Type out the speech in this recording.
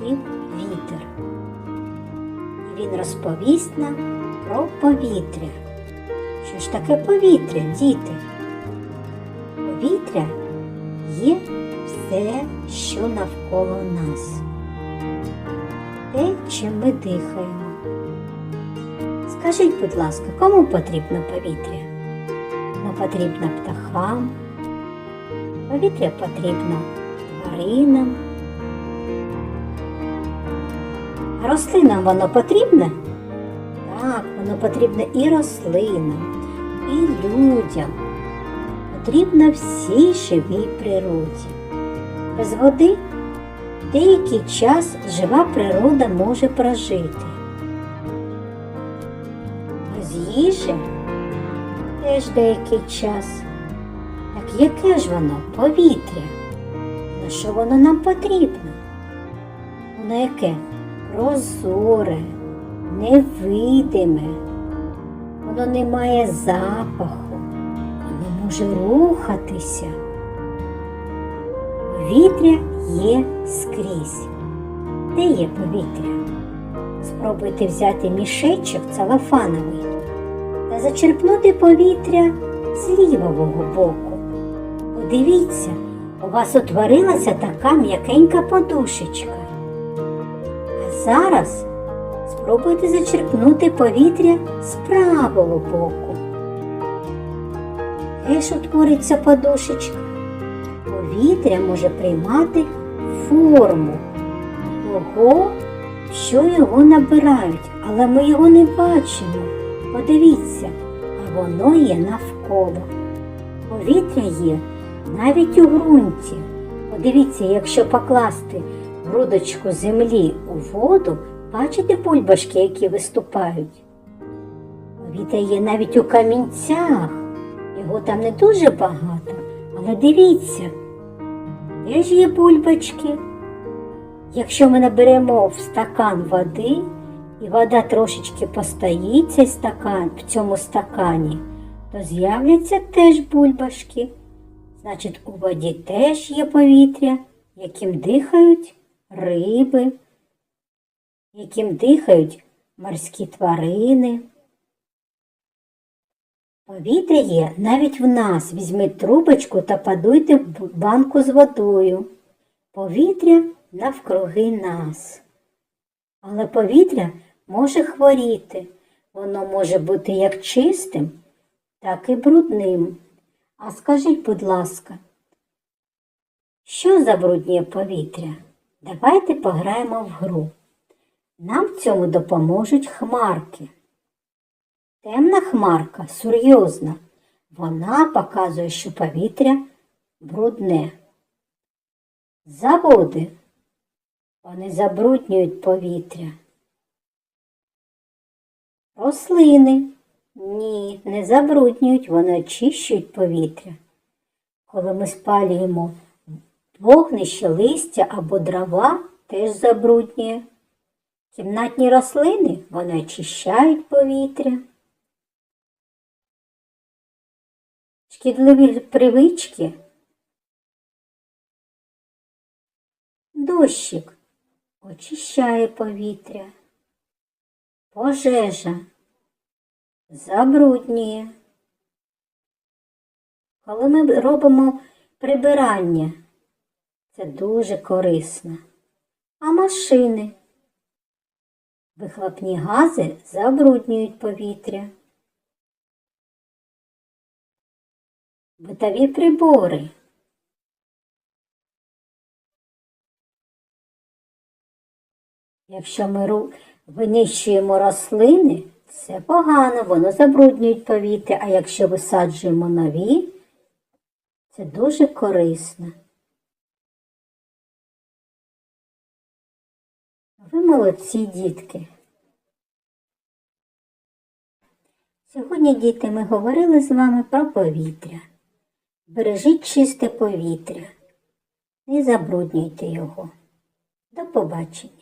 хотів вітер. І він розповість нам про повітря. Що ж таке повітря, діти? Повітря є все, що навколо нас. Те, чим ми дихаємо. Скажіть, будь ласка, кому потрібно повітря? Воно потрібно птахам, повітря потрібно тваринам. Рослинам воно потрібне? Так, воно потрібне і рослинам, і людям. Потрібно всій живій природі. Без води деякий час жива природа може прожити. Без їжі теж деякий час. Так яке ж воно повітря? На що воно нам потрібно? Воно яке? Прозоре, невидиме, воно не має запаху, воно може рухатися. Повітря є скрізь. Де є повітря? Спробуйте взяти мішечок целофановий та зачерпнути повітря з лівого боку. Подивіться, у вас утворилася така м'якенька подушечка. Зараз спробуйте зачерпнути повітря з правого боку. Теж утвориться подушечка. Повітря може приймати форму того, що його набирають, але ми його не бачимо. Подивіться, а воно є навколо. Повітря є навіть у ґрунті. Подивіться, якщо покласти грудочку землі у воду, бачите бульбашки, які виступають? Повітря є навіть у камінцях. Його там не дуже багато, але дивіться, теж є бульбочки. Якщо ми наберемо в стакан води, і вода трошечки постоїть цей стакан в цьому стакані, то з'являться теж бульбашки. Значить, у воді теж є повітря, яким дихають риби, яким дихають морські тварини. Повітря є навіть в нас. Візьміть трубочку та подуйте в банку з водою. Повітря навкруги нас. Але повітря може хворіти. Воно може бути як чистим, так і брудним. А скажіть, будь ласка, що забруднює повітря? Давайте пограємо в гру. Нам в цьому допоможуть хмарки. Темна хмарка серйозна. Вона показує, що повітря брудне. Заводи. Вони забруднюють повітря. Рослини. Ні, не забруднюють, вони очищують повітря. Коли ми спалюємо вогнище, листя або дрова, теж забруднює. Кімнатні рослини вони очищають повітря. Шкідливі привички. Дощик очищає повітря. Пожежа забруднює. Коли ми робимо прибирання, це дуже корисно. А машини, вихлопні гази забруднюють повітря. Битові прибори. Якщо ми винищуємо рослини, це погано, воно забруднюють повітря, а якщо висаджуємо нові, це дуже корисно. Ви молодці, дітки. Сьогодні, діти, ми говорили з вами про повітря. Бережіть чисте повітря. Не забруднюйте його. До побачення.